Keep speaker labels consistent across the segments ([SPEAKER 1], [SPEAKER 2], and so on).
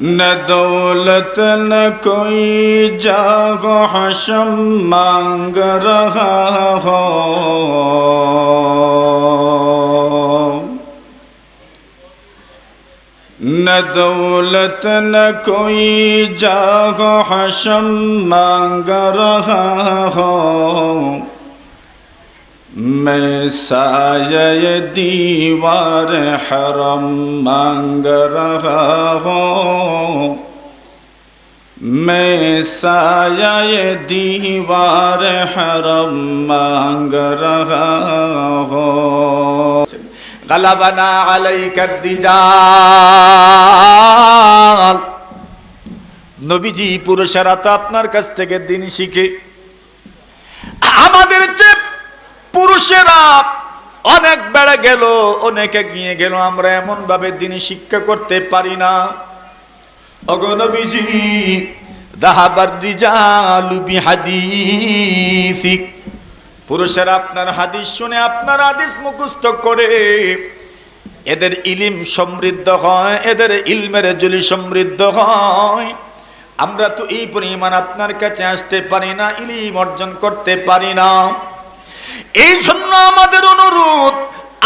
[SPEAKER 1] نہ دولت نہ کوئی جاگو حشم مانگ رہا ہو نہ دولت نہ کوئی جاگو حشم مانگ رہا ہو میں سایہ دیوار حرم مانگ رہا ہوں میں سایہ دیوار حرم مانگ رہا ہوں غلبنا علیک الدجال নবীজি পুরুষেরা তো আপনার কাছ থেকে দিন শিখে আমাদের চেয়ে পুরুষেরা অনেক বেড়ে গেল, অনেকে গিয়ে গেল, আমরা এমন ভাবে দিন শিক্ষা করতে পারি না। বিহাদিসিক। পুরুষেরা আপনার হাদিস শুনে আপনার মুখস্থ করে, এদের ইলিম সমৃদ্ধ হয়, এদের ইলমের জলি সমৃদ্ধ হয়। আমরা তো এই পরিমাণ আপনার কাছে আসতে পারি না, ইলিম অর্জন করতে পারি না। এই জন্য আমাদের অনুরোধ,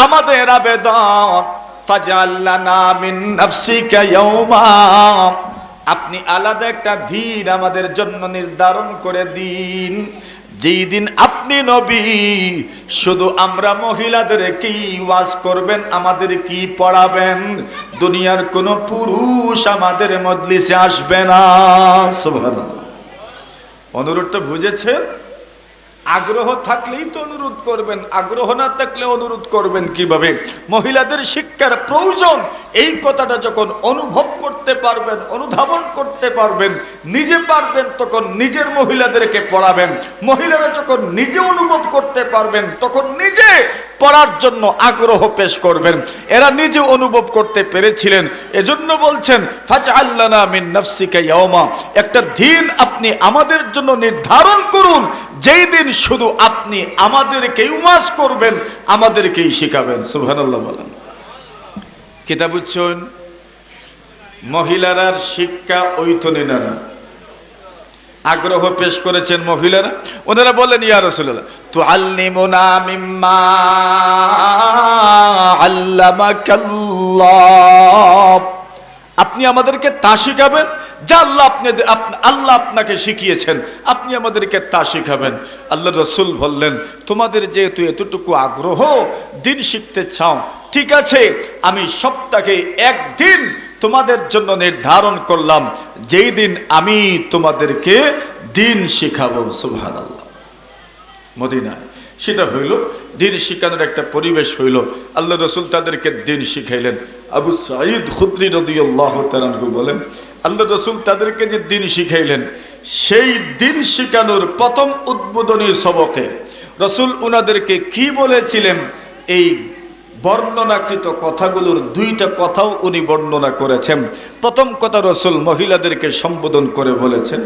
[SPEAKER 1] আমাদের আবেদন আপনি আলাদা একটা দিন আমাদের জন্য নির্ধারণ করে দিন। যেই দিন আপনি নবী, শুধু আমরা মহিলাদের কি ওয়াজ করবেন, আমাদের কি পড়াবেন? দুনিয়ার কোনো পুরুষ আমাদের মজলিসে আসবে না। অনুরোধটা বুঝেছেন? আগ্রহ থাকলেই তো অনুরোধ করবেন, আগ্রহ না থাকলে অনুরোধ করবেন কীভাবে? মহিলাদের শিক্ষার প্রয়োজন, এই কথাটা যখন অনুভব করতে পারবেন, অনুধাবন করতে পারবেন, নিজে পারবেন তখন নিজের মহিলাদেরকে পড়াবেন। মহিলারা যখন নিজে অনুভব করতে পারবেন, তখন নিজে পড়ার জন্য আগ্রহ পেশ করবেন। এরা নিজে অনুভব করতে পেরেছিলেন, এজন্য বলছেন ফাজ আল্লানা মিন নাফসিকা ইয়াওমা। একটা দিন আপনি আমাদের জন্য নির্ধারণ করুন, যেই দিন শুধু আপনি আমাদেরকেই উমাস করবেন, আমাদেরকেই শিখাবেন। সুবহানাল্লাহ বলেন। কিতাব উচ্চন মহিলারার শিক্ষা ঐতনিনারা। আগ্রহ পেশ করেছেন মহিলারা। ওনারা বলেন, ইয়া তু আল্লিমুনা মিম্মা আপনি আমাদেরকে তা শিখাবেন, যা আল্লাহ আপনি আপ- আল্লাহ আপনাকে শিখিয়েছেন, আপনি আমাদেরকে তা শিখাবেন। আল্লাহ রসুল বললেন, তোমাদের যেহেতু এতটুকু আগ্রহ, দিন শিখতে চাও, ঠিক আছে, আমি সপ্তাহে একদিন তোমাদের জন্য নির্ধারণ করলাম, যেই দিন আমি তোমাদেরকে দিন শিখাবো। সুবহান আল্লাহ মদিনায়। সেটা হইল, দিন শিখানোর একটা পরিবেশ হইল। আল্লাহ রসুল তাদেরকে দিন শিখাইলেন। আবু সাঈদ খুদ্রি রদিয়াল্লাহ তালানহু বলেন আল্লাহ রসুল তাদেরকে যে দিন শিখাইলেন, সেই দিন শিখানোর প্রথম উদ্বোধনী সবকে রসুল উনাদেরকে কি বলেছিলেন, এই বর্ণনাকৃত কথাগুলোর দুইটা কথাও উনি বর্ণনা করেছেন। প্রথম কথা রসুল মহিলাদেরকে সম্বোধন করে বলেছেন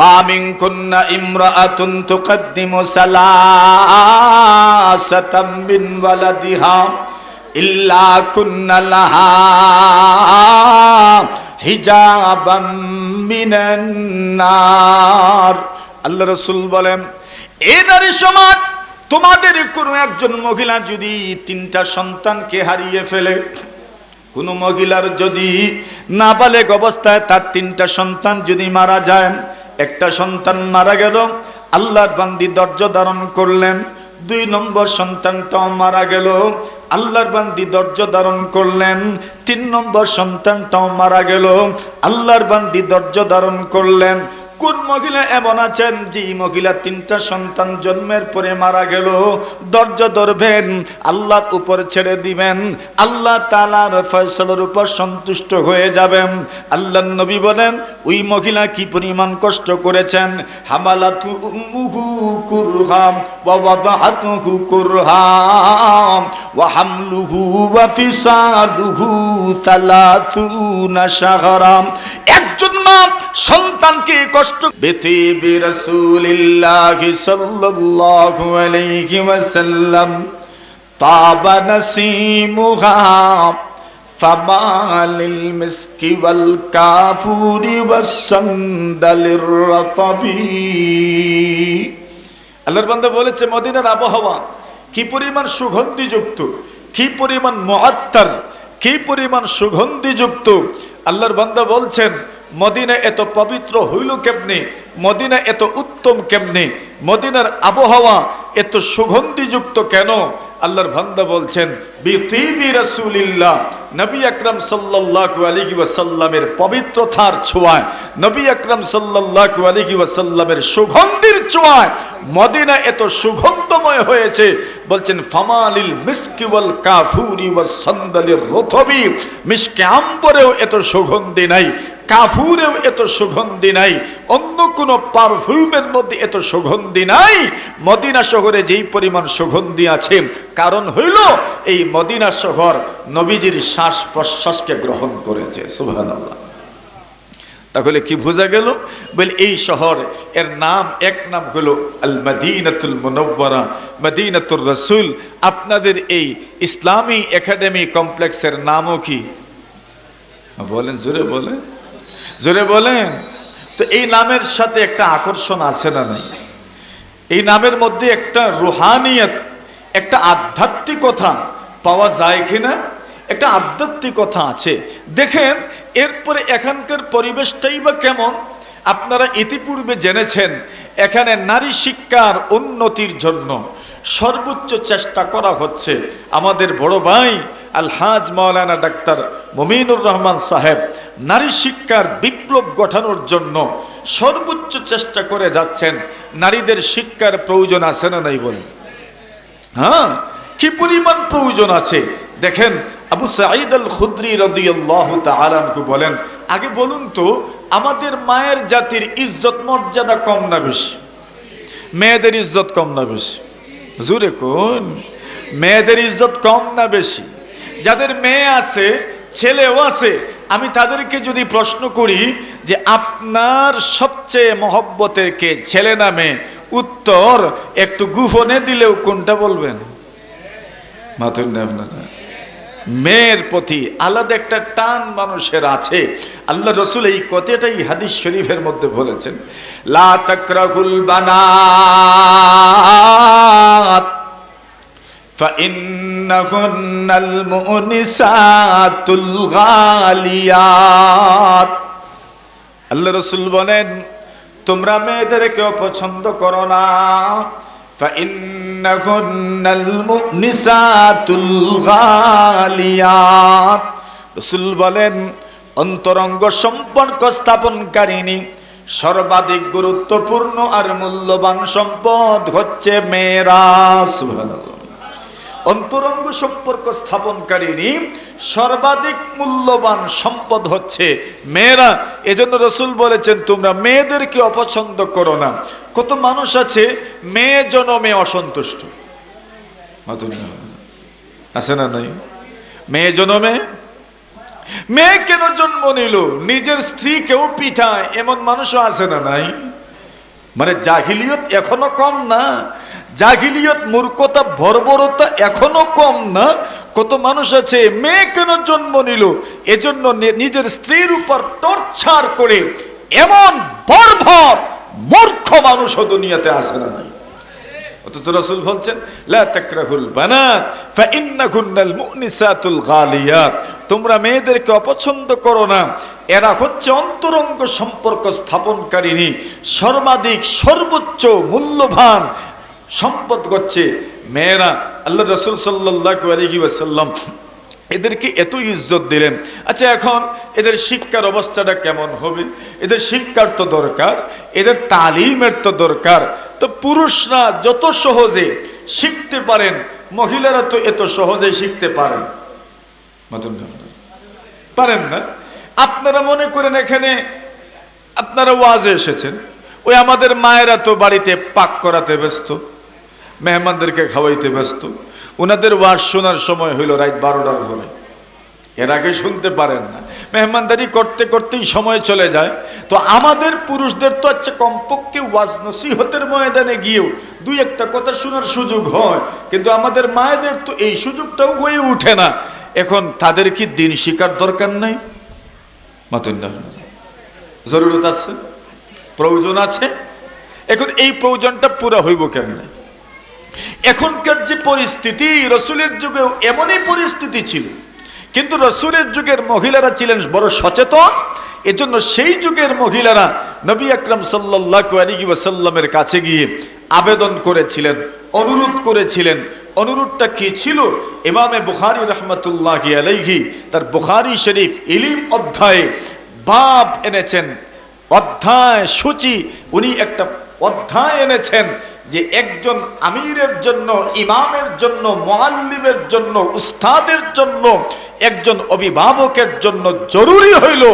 [SPEAKER 1] মামিং কন্যা ইমরাআতুন তুকাদ্দিমু সালাসাতাম মিন ওয়ালাদিহা ইল্লা কুন্না লাহা। হিজাবাম মিনান নার। আল্লাহ রসুল বলেন, এ নারী সমাজ, তোমাদের কোনো একজন মহিলা যদি তিনটা সন্তানকে হারিয়ে ফেলে, কোনো মহিলার যদি নাবালেগ অবস্থায় তার তিনটা সন্তান যদি মারা যায়, একটা সন্তান মারা গেল, আল্লাহর বান্দি ধৈর্য ধারণ করলেন দুই নম্বর সন্তানটাও মারা গেল। আল্লাহর বান্দি ধৈর্য ধারণ করলেন। তিন নম্বর সন্তানটাও মারা গেল। আল্লাহর বান্দি ধৈর্য ধারণ করলেন। কোন মহিলা এমন আছেন যে মহিলা তিনটা সন্তান জন্মের পরে মারা গেল? ধৈর্য ধরবেন, আল্লাহর উপর ছেড়ে দিবেন, আল্লাহ তালার ফয়সলার উপর সন্তুষ্ট হয়ে যাবেন। আল্লাহ নবী বলেন, ওই মহিলা কি পরিমাণ কষ্ট করেছেন? হামালাতু উম্মুহু কুরহাম, ওয়া ওয়াদাহাতুহু কুরহাম, ওয়া হামলুহু ওয়া ফিসালুহু তালাতুনা শাহরাম। মা সন্তানকে কষ্ট বেতে বে রাসূলিল্লাহি সাল্লাল্লাহু আলাইহি ওয়াসাল্লাম তাবা নাসিমুহা فما للمسك والكافور والسندل الرطب আল্লাহর বান্দা বলেছে মদিনার আবহাওয়া কি পরিমাণ সুগন্ধিযুক্ত কি পরিমাণ মুআত্তার কি পরিমাণ সুগন্ধিযুক্ত আল্লাহর বান্দা বলছেন মদিনা এত পবিত্র হইল কেমনে? মদিনা এত উত্তম কেমনে? মদিনার আবহাওয়া এত সুগন্ধিযুক্ত কেন? আল্লাহর ভান্দা বলছেন বিতিবি রাসূলিল্লাহ। নবী আকরাম সাল্লাল্লাহু আলাইহি ওয়াসাল্লামের পবিত্রতার ছোঁয়ায়, নবী আকরাম সাল্লাল্লাহু আলাইহি ওয়াসাল্লামের সুগন্ধির ছোঁয়ায় মদিনা এত সুগন্ধময় হয়েছে। বলছেন, ফামালিল মিসকি ওয়াল কাফুরি ওয়াস সান্দালির রতবি। মিসকে আম্বরেও এত সুগন্ধি নাই। কাফুরেও এত সুগন্ধি নাই, অন্য কোনো পারফিউমের মধ্যে এত সুগন্ধি নাই। মদিনা শহরে যেই পরিমাণ সুগন্ধি আছে, কারণ হইল এই মদিনা শহর নবীজির শ্বাস প্রশ্বাসকে গ্রহণ করেছে, সুবহানাল্লাহ। তাহলে কি বোঝা গেল? বলে এই শহর, এর নাম, এক নাম হলো আল মদিনাতুল মুনব্বরা মদিনাতুর রসুল। আপনাদের এই ইসলামী একাডেমি কমপ্লেক্সের নামও কি? বলেন, জোরে বলেন। জোরে বলেন। তো এই নামের সাথে একটা আকর্ষণ আছে না নাই? এই নামের মধ্যে একটা রুহানিয়ত, একটা আধ্যাত্মিকতা পাওয়া যায় কিনা? একটা আধ্যাত্মিকতা আছে। দেখেন, এরপরে এখানকার পরিবেশটাই বা কেমন? আপনারা ইতিপূর্বে জেনেছেন, এখানে নারী শিক্ষার উন্নতির জন্য সর্বোচ্চ চেষ্টা করা হচ্ছে। আমাদের বড় ভাই আলহাজ মাওলানা ডাক্তার মমিনুর রহমান সাহেব, নারী শিক্ষার বিপ্লব গঠানোর জন্য সর্বোচ্চ চেষ্টা করে যাচ্ছেন। নারীদের শিক্ষার প্রয়োজন আছে না নাই বলেন হ্যাঁ কি পরিমাণ প্রয়োজন আছে? দেখেন, আবু সাঈদ আল খুদ্রি রাদিয়াল্লাহু তাআলাকে বলেন, আগে বলুন তো, আমাদের মায়ের জাতির ইজ্জত মর্যাদা কম না বেশি? মেয়েদের ইজ্জত কম না বেশি? জুরে কোন মেয়েদের ইজ্জত কম না বেশি? যাদের মেয়ে আছে, ছেলেও আছে, আমি তাদেরকে যদি প্রশ্ন করি যে আপনার সবচেয়ে মহব্বতের কে, ছেলে নামে উত্তর একটু গুফনে দিলেও কোনটা বলবেন? মাথুর না আপনারা মেয়ের প্রতি আলাদা একটা টান মানুষের আছে আল্লাহ রসুল এই কথাটাই হাদিস শরীফের মধ্যে বলেছেন লা তাকরাহুল বানাত فإنهن المؤنسات الغاليات আল্লাহ রসুল বলেন তোমরা মেয়েদেরকে অপছন্দ করো না فإنهن المؤنسات الغاليات রসুল বলেন অন্তরঙ্গ সম্পর্ক স্থাপনকারিণী সর্বাধিক গুরুত্বপূর্ণ আর মূল্যবান সম্পদ হচ্ছে মেয়েরা সুবহানাল্লাহ অন্তরঙ্গ সম্পর্ক স্থাপনকারিনী সর্বাধিক মূল্যবান সম্পদ হচ্ছে মেয়েরা এজন্য রসুল বলেছেন তোমরা মেয়েদেরকে অপছন্দ করো না কত মানুষ আছে, মেয়ে জনমে অসন্তুষ্ট। আছে না নাই? মেয়ে জনমে? মেয়ে কেন জন্ম নিল? নিজের স্ত্রীকেও পিঠায়, এমন মানুষও আছে না নাই? মানে জাহিলিয়ত এখনও কম না? জাহিলিয়ত মূর্খতা ভরবরতা এখনও কম না? কত মানুষ আছে, মেয়ে কেন জন্ম নিল? এজন্য নিজের স্ত্রীর উপর টর্চার করে এমন বর্বর মূর্খ মানুষও দুনিয়াতে আসে না নাই। অথচ রাসূল বলছেন, লা তাকরাহুল বানাত ফাইন্নাকুন্নাল মুনিসাতুল গালিয়াত। তোমরা মেয়েদেরকে অপছন্দ করো না। এরা হচ্ছে অন্তরঙ্গ সম্পর্ক স্থাপনকারিনী সর্বাধিক সর্বোচ্চ মূল্যবান সম্পদ করছে মেয়েরা। আল্লাহ রসুল সাল্লাল্লাহু আলাইহি ওয়াসাল্লাম এদেরকে এত ইজ্জত দিলেন। আচ্ছা এখন এদের শিক্ষার অবস্থাটা কেমন হবে? এদের শিক্ষার তো দরকার, এদের তালিমের তো দরকার। তো পুরুষরা যত সহজে শিখতে পারেন, মহিলারা তো এত সহজে শিখতে পারেন? পারেন না? আপনারা মনে করেন এখানে আপনারা ওয়াজে এসেছেন। ওই আমাদের মায়েরা তো বাড়িতে পাক করাতে ব্যস্ত, মেহমানদেরকে খাওয়াইতে ব্যস্ত। ওনাদের ওয়াজ শোনার সময় হইল রাত বারোটার ঘরে। এর আগে শুনতে পারেন না। মেহমানদারি করতে করতেই সময় চলে যায়। তো আমাদের পুরুষদের তো আচ্ছা কমপক্ষে ওয়াজ নসিহতের ময়দানে গিয়েও দুই একটা কথা শোনার সুযোগ হয়। কিন্তু আমাদের মায়েদের তো এই সুযোগটাও হয়ে ওঠে না। এখন তাদের কি দিন শিকার দরকার নাই? জরুরত আছে? প্রয়োজন আছে? এখন এই প্রয়োজনটা পুরা হইব কেমনে? এখনকার যে পরিস্থিতি, রসুলের যুগেও এমনই পরিস্থিতি ছিল। কিন্তু রসুলের যুগের মহিলারা ছিলেন বড় সচেতন, এজন্য সেই যুগের মহিলারা নবী আকরম সাল্লাহ আলী ওয়াসাল্লামের কাছে গিয়ে আবেদন করেছিলেন, অনুরোধ করেছিলেন। অনুরোধটা কি ছিল? ইমামে বুখারি রহমতুল্লাহ আলাইহি, তার বুখারি শরীফ ইলিম অধ্যায়ে বাপ এনেছেন। অধ্যায় সূচি, উনি একটা অধ্যায় এনেছেন। যে একজন আমিরের জন্য, ইমামের জন্য মোয়াল্লিমের জন্য, উস্তাদের জন্য, একজন অভিভাবকের জন্য জরুরি হইল,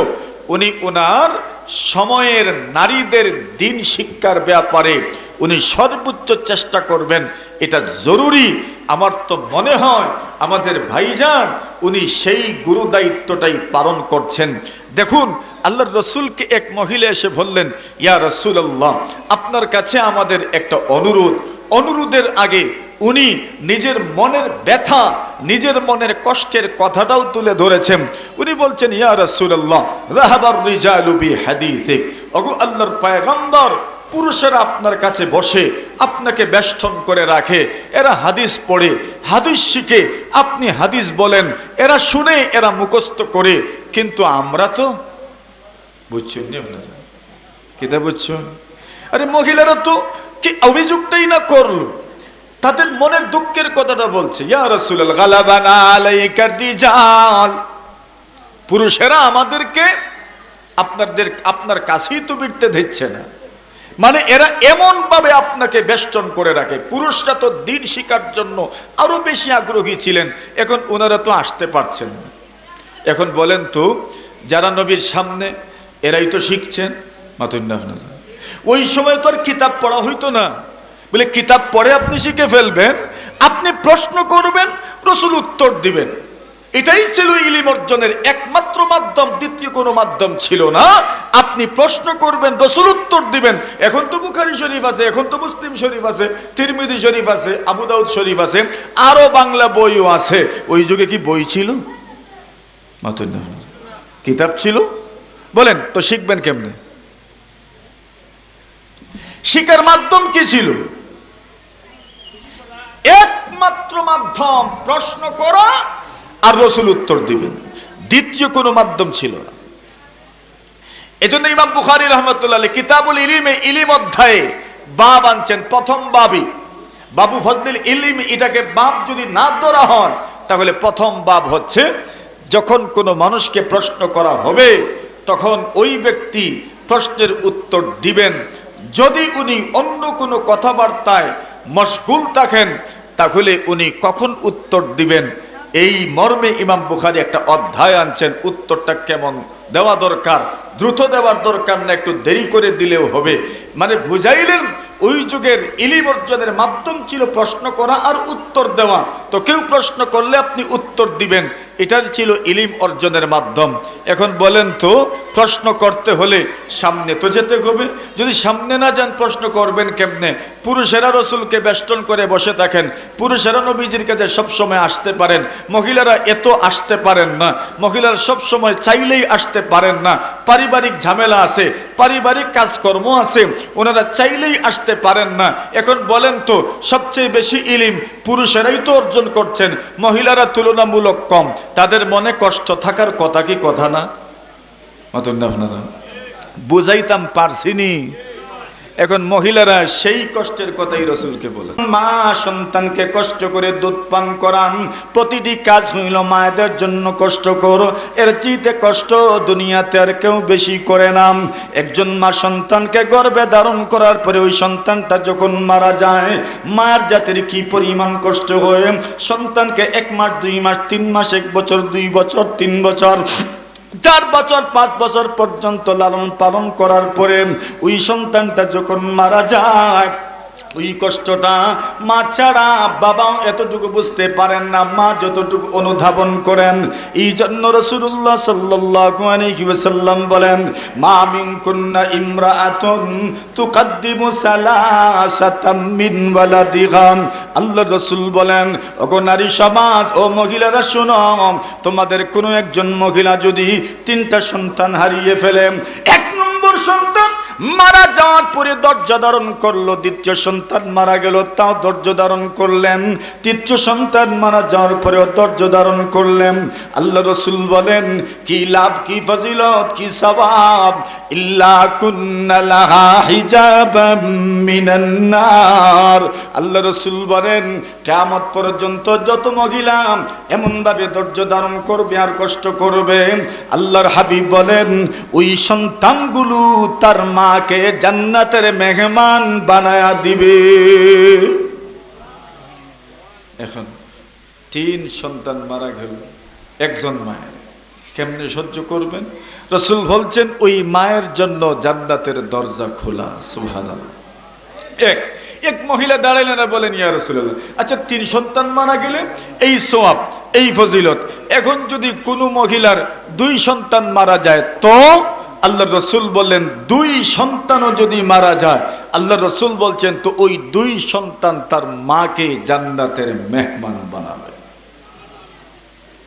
[SPEAKER 1] উনি ওনার সময়ের নারীদের দিন শিক্ষার ব্যাপারে উনি সর্বোচ্চ চেষ্টা করবেন। এটা জরুরি। আমার তো মনে হয় আমাদের ভাইজান উনি সেই গুরু দায়িত্বটাই পালন করছেন। দেখুন, আল্লাহর রসুলকে এক মহিলা এসে বললেন, ইয়া রসুল আল্লাহ আপনার কাছে আমাদের একটা অনুরোধ। অনুরোধের আগে উনি নিজের মনের ব্যথা, নিজের মনের কষ্টের কথাটাও তুলে ধরেছেন। উনি বলছেন, ইয়া রসুল্লাহ রাহাবার রিজালুবি হাদিসিক। অগু আল্লাহর পায়গম্বর পুরুষেরা আপনার কাছে বসে আপনাকে বেষ্টন করে রাখে। এরা হাদিস পড়ে, হাদিস শিখে, আপনি হাদিস বলেন, এরা শুনে, এরা মুখস্থ করে। কিন্তু আমরা তো বুঝছেন আপনারা কেটা বুঝছেন আরে মহিলারা তো কি অভিযোগটাই না করল? তাদের মনের দুঃখের কথাটা বলছে পুরুষেরা আমাদেরকে আপনাদের, আপনার কাছেই তো বিটতে দিচ্ছে না। মানে এরা এমন ভাবে আপনাকে বেষ্টন করে রাখে। পুরুষরা তো দিন শিকার জন্য আরও বেশি আগ্রহী ছিলেন। এখন ওনারা তো আসতে পারছেন না। এখন বলেন তো, যারা নবীর সামনে, এরাই তো শিখছেন। মাতুন্না ওই সময় তো আর কিতাব পড়া হইতো না। বলে, কিতাব পড়ে আপনি শিখে ফেলবেন, আপনি প্রশ্ন করবেন, রসুল উত্তর দিবেন। এটাই ছিল ইলিম অর্জনের একমাত্র মাধ্যম, দ্বিতীয় কোনো মাধ্যম ছিল না। আপনি প্রশ্ন করবেন, রসুল উত্তর দিবেন। এখন তো বুখারি শরীফ আছে, এখন তো মুসলিম শরীফ আছে তিরমিদি শরীফ আছে, আবু শরীফ আছে, আরও বাংলা বইও আছে। ওই যুগে কি বই ছিল? কিতাব ছিল? বলেন, তো শিখবেন কেমনে? শিকার মাধ্যম কি ছিল? একমাত্র মাধ্যম, প্রশ্ন করা আর রসুল উত্তর দিবেন। দ্বিতীয় কোনো মাধ্যম ছিল না। এজন্য ইমাম বুখারি রহমতুল্লাহ কিতাবুল ইলিমে, ইলিম অধ্যায়ে বাব আনছেন। প্রথম বাবই। বাবু ফজলিল ইলিম, এটাকে বাপ যদি না ধরা হন, তাহলে প্রথম বাব হচ্ছে, যখন কোনো মানুষকে প্রশ্ন করা হবে, তখন ওই ব্যক্তি প্রশ্নের উত্তর দিবেন। যদি উনি অন্য কোনো কথাবার্তায় মশগুল থাকেন, তাহলে উনি কখন উত্তর দিবেন? এই মর্মে ইমাম বুখারি একটা অধ্যায় আনছেন, উত্তরটা কেমন? দেওয়া দরকার, দ্রুত দেওয়ার দরকার না, একটু দেরি করে দিলেও হবে। মানে বুঝাইলেন ওই যুগের ইলিম অর্জনের মাধ্যম ছিল প্রশ্ন করা আর উত্তর দেওয়া। তো কেউ প্রশ্ন করলে আপনি উত্তর দিবেন। এটার ছিল ইলিম অর্জনের মাধ্যম। এখন বলেন তো, প্রশ্ন করতে হলে সামনে তো যেতে হবে। যদি সামনে না যান, প্রশ্ন করবেন কেমনে? পুরুষেরা রসুলকে বেষ্টন করে বসে থাকেন। পুরুষেরা নবীজির কাছে সবসময় আসতে পারেন। মহিলারা এত আসতে পারেন না। মহিলারা সবসময় চাইলেই আসতে পারেন না। পারিবারিক ঝামেলা আছে, পারিবারিক কাজকর্ম আছে। ওনারা চাইলেই আসতে পারেন না। এখন বলেন তো, সবচেয়ে বেশি ইলিম পুরুষেরাই তো অর্জন করছেন, মহিলারা তুলনামূলক কম। তাদের মনে কষ্ট থাকার কথা কি কথা না? আপনারা, বুঝাইতাম পারছিনি এখন মহিলারা সেই কষ্টের কথাই রসুলকে বলে। মা সন্তানকে কষ্ট করে দুধ পান করান, প্রতিটি কাজ হইল মায়েদের জন্য কষ্ট কর এর চিতে কষ্ট দুনিয়াতে আর কেউ বেশি করে না। একজন মা সন্তানকে গর্বে ধারণ করার পরে ওই সন্তানটা যখন মারা যায়, মায়ের জাতির কি পরিমাণ কষ্ট হয়? সন্তানকে এক মাস, দুই মাস, তিন মাস, এক বছর, দুই বছর, তিন বছর চার বছর, পাঁচ বছর পর্যন্ত লালন পালন করার পরে ওই সন্তানটা যখন মারা যায়, ওই কষ্টটা মা ছাড়া বাবা এতটুকু বুঝতে পারেন না, মা যতটুকু অনুধাবন করেন, এই জন্য রসুল্লাহ সাল্লাম বলেন, মা মিন কুন্না ইমরাআতুন তুকাদ্দিমু সালাসাতাম মিন ওয়ালাদিহা। আল্লাহ রসুল বলেন, ওগো নারী সমাজ ও মহিলারা শুন, তোমাদের কোনো একজন মহিলা যদি তিনটা সন্তান হারিয়ে ফেলেন এক নম্বর সন্তান মারা যাওয়ার পরে ধৈর্য ধারণ করল, দ্বিতীয় সন্তান মারা গেল, তাও ধৈর্য ধারণ করলেন। তৃতীয় সন্তান মারা যাওয়ার পরেও ধৈর্য ধারণ করলেন। আল্লাহ রসুল বলেন, কি লাভ, কি ফজিলত, কি সবাব ইল্লা কুন্নালাহা আল্লাহ রসুল বলেন পর্যন্ত যত মহিলা এমনভাবে ধৈর্য ধারণ করবে আর কষ্ট করবে। আল্লাহর হাবিব বলেন, ওই সন্তানগুলো তার মাকে জান্নাতের মেহমান বানায়া দিবে। এখন তিন সন্তান মারা গেল, একজন মায়ের। কেমনে সহ্য করবেন? রসুল বলছেন, ওই মায়ের জন্য জান্নাতের দরজা খোলা সুহান এক এক মহিলা দাঁড়াইলেন আর বলেন, ইয়া রসুল্লাহ আচ্ছা তিন সন্তান মারা গেলে এই সোয়াব, এই ফজিলত, এখন যদি কোনো মহিলার দুই সন্তান মারা যায়, তো? আল্লাহ রসুল বললেন, দুই সন্তানও যদি মারা যায় আল্লাহ রসুল বলছেন, তো ওই দুই সন্তান তার মাকে জান্নাতের মেহমান বানাবে।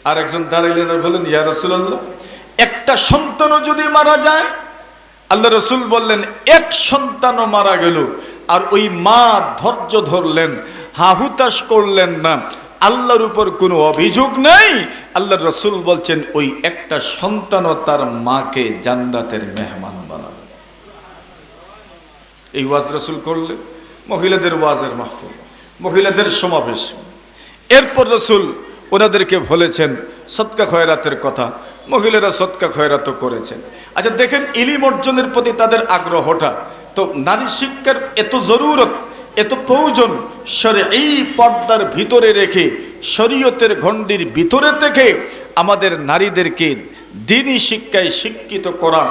[SPEAKER 1] আর একজন দাঁড়াইলেন আর বললেন, ইয়া রসুল্লাহ একটা সন্তানও যদি মারা যায় আল্লাহ রসুল বললেন, এক সন্তানও মারা গেল, আর ওই মা ধৈর্য ধরলেন হাহুতাস করলেন না আল্লাহর উপর কোনো অভিযোগ নেই। আল্লাহ রসুল বলছেন, ওই একটা সন্তানও তার মাকে জান্নাতের মেহমান বানাবে। এই ওয়াজ রসুল করলে, মহিলাদের ওয়াজের মাহফিল, মহিলাদের সমাবেশ। এরপর রসুল ওনাদেরকে বলেছেন সৎকা খয়রাতের কথা। মহিলারা সৎকা খয়রাত করেছেন। আচ্ছা দেখেন, ইলিম অর্জনের প্রতি তাদের আগ্রহটা। তো নারী শিক্ষার এত জরুরত এত প্রয়োজন সরে এই পর্দার ভিতরে রেখে, শরীয়তের ঘণ্ডির ভিতরে থেকে আমাদের নারীদেরকে দিনই শিক্ষায় শিক্ষিত করা,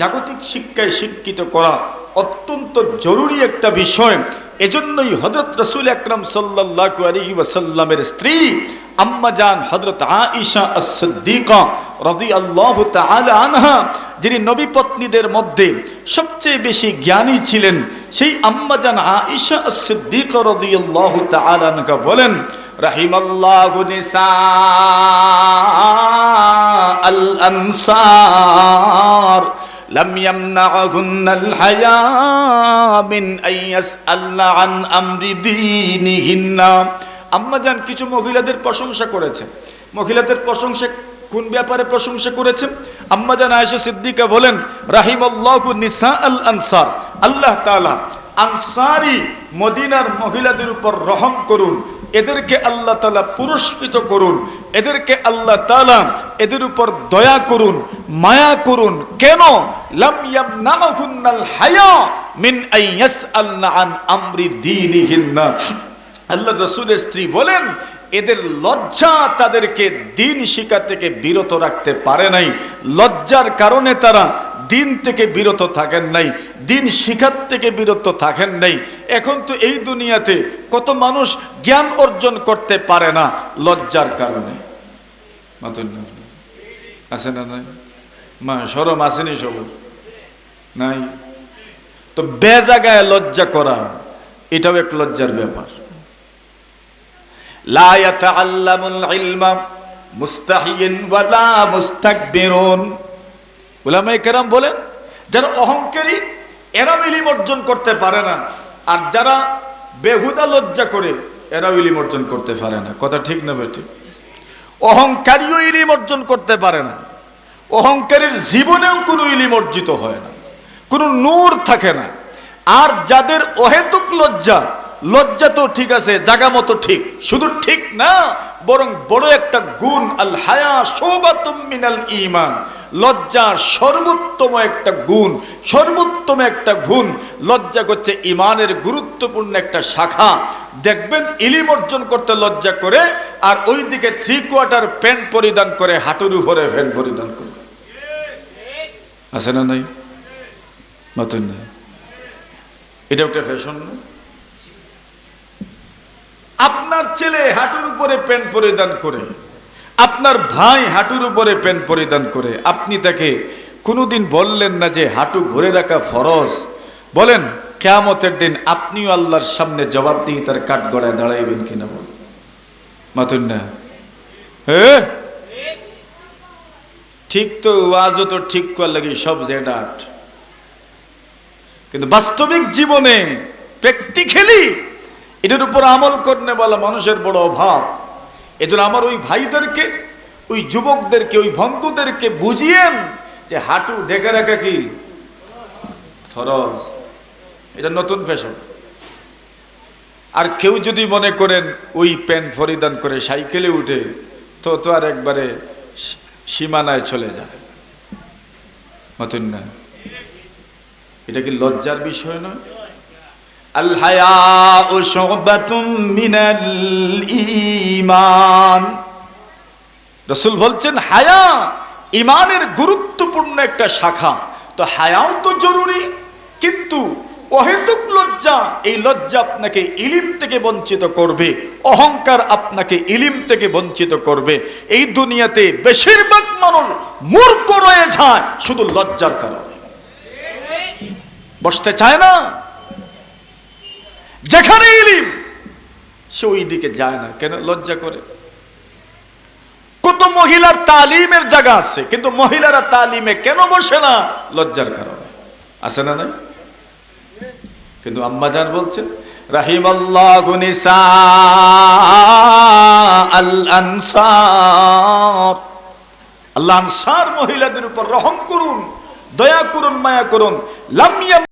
[SPEAKER 1] জাগতিক শিক্ষায় শিক্ষিত করা অত্যন্ত জরুরি একটা বিষয়। এজন্যই হজরত রসুল আকরম সাল্লাহ আলহি ওয়াসাল্লামের স্ত্রী আম্মাজান হজরত আইসা সিদ্দিকা রদি আল্লাহ আনহা যিনি নবী পত্নীদের মধ্যে সবচেয়ে বেশি জ্ঞানী ছিলেন সেই আম্মাজান আইসা সিদ্দিক রদি আল্লাহ আনহা বলেন রাহিমাল্লাহু নিসা আল আনসার لم يمنعهن الحياء من أن يسألن عن أمر دينهن আম্মা যান কিছু মহিলাদের প্রশংসা করেছেন মহিলাদের প্রশংসা কোন ব্যাপারে প্রশংসা করেছেন আম্মা জান আয়েশা সিদ্দিকা বলেন, রাহিমাল্লাহু নিসা আনসার। আল্লাহ তাআলা আনসারি মদিনার মহিলাদের উপর রহম করুন, এদেরকে আল্লাহ তালা পুরস্কৃত করুন, এদেরকে আল্লাহ তালা এদের উপর দয়া করুন, মায়া করুন। কেন? লাম ইয়ামনাহুন্নাল হায়া মিন আন আমরি দীনিহিন্না। আল্লাহ রসুলের স্ত্রী বলেন, এদের লজ্জা তাদেরকে দিন শিকার থেকে বিরত রাখতে পারে নাই। লজ্জার কারণে তারা দিন থেকে বিরত থাকেন নাই, দিন শিখার থেকে বিরত থাকেন নাই। এখন তো এই দুনিয়াতে কত মানুষ জ্ঞান অর্জন করতে পারে না লজ্জার কারণে। আছে না নাই? মা, সরম আসেনি সব নাই? তো বেজাগায় লজ্জা করা, এটাও এক লজ্জার ব্যাপার। লা ইয়াতাআল্লামুল ইলমা মুস্তাহিয়িন ওয়ালা মুস্তাকবিরুন উলামায়ে কেরাম বলেন যারা অহংকারী এরা ইলিম অর্জন করতে পারে না, আর যারা বেহুদা লজ্জা করে এরাও ইলিম অর্জন করতে পারে না। কথা ঠিক না বেটি অহংকারীও ইলিম অর্জন করতে পারে না। অহংকারীর জীবনেও কোনো ইলিম অর্জিত হয় না। কোনো নূর থাকে না। আর যাদের অহেতুক লজ্জা লজ্জা তো ঠিক আছে, জাগা মতো ঠিক। শুধু ঠিক না, বরং বড় একটা গুণ আল হায়া মিনাল ইমান লজ্জা সর্বোত্তম একটা গুণ, সর্বোত্তম একটা গুণ। লজ্জা করছে ইমানের গুরুত্বপূর্ণ একটা শাখা। দেখবেন ইলিম অর্জন করতে লজ্জা করে, আর ওইদিকে থ্রি কোয়ার্টার প্যান্ট পরিধান করে, হাঁটুর উপরে প্যান্ট পরিধান করে। আছে না নাই? নতুন নেই? এটা একটা ফ্যাশন না? আপনার ছেলে হাঁটুর উপরে প্যান্ট পরিধান করে, আপনার ভাই হাঁটুর উপরে প্যান্ট পরিধান করে, আপনি তাকে কোনোদিন বললেন না যে হাঁটু ঘুরে রাখা ফরজ? বলেন, কেয়ামতের দিন আপনিও আল্লাহর সামনে জবাব দিয়ে তার কাঠ গড়ায় দাঁড়াইবেন কিনা বল মাতুন না। হ্যাঁ ঠিক তো ওয়াজও তো ঠিক করার লাগে, সব জেডাট কিন্তু বাস্তবিক জীবনে প্র্যাকটিক্যালি এটার উপর আমল করনে বলা মানুষের বড় অভাব। এজন্য আমার ওই ভাইদেরকে, ওই যুবকদেরকে, ওই বন্ধুদেরকে বুঝিয়েন যে হাঁটু ডেকে রাখা কি? ফরজ। এটা নতুন ফ্যাশন। আর কেউ যদি মনে করেন ওই প্যান্ট পরিধান করে সাইকেলে উঠে, তো তো আর একবারে সীমানায় চলে যায়। মতন না। এটা কি লজ্জার বিষয় নয়? হায়াউ শুবাতুম মিনাল ঈমান রসুল বলছেন, হায়া ইমানের গুরুত্বপূর্ণ একটা শাখা। তো হায়াও তো জরুরি, কিন্তু অহেতুক লজ্জা, এই লজ্জা আপনাকে ইলিম থেকে বঞ্চিত করবে, অহংকার আপনাকে ইলিম থেকে বঞ্চিত করবে। এই দুনিয়াতে বেশিরভাগ মানুষ মূর্খ রয়ে যায় শুধু লজ্জার কারণে। বসতে চায় না? যেখানে ইলিম। সে ওই দিকে যায় না। কেন? লজ্জা করে। কত মহিলার তালিমের জায়গা আছে কিন্তু মহিলারা তালিমে কেন বসে না? লজ্জার কারণে। আছে না নাই? কিন্তু আম্মাজান বলছেন রাহিম আল্লাহ আল আনসার। আল্লাহ আনসার মহিলাদের উপর রহম করুন দয়া করুন মায়া করুন। লামিয়া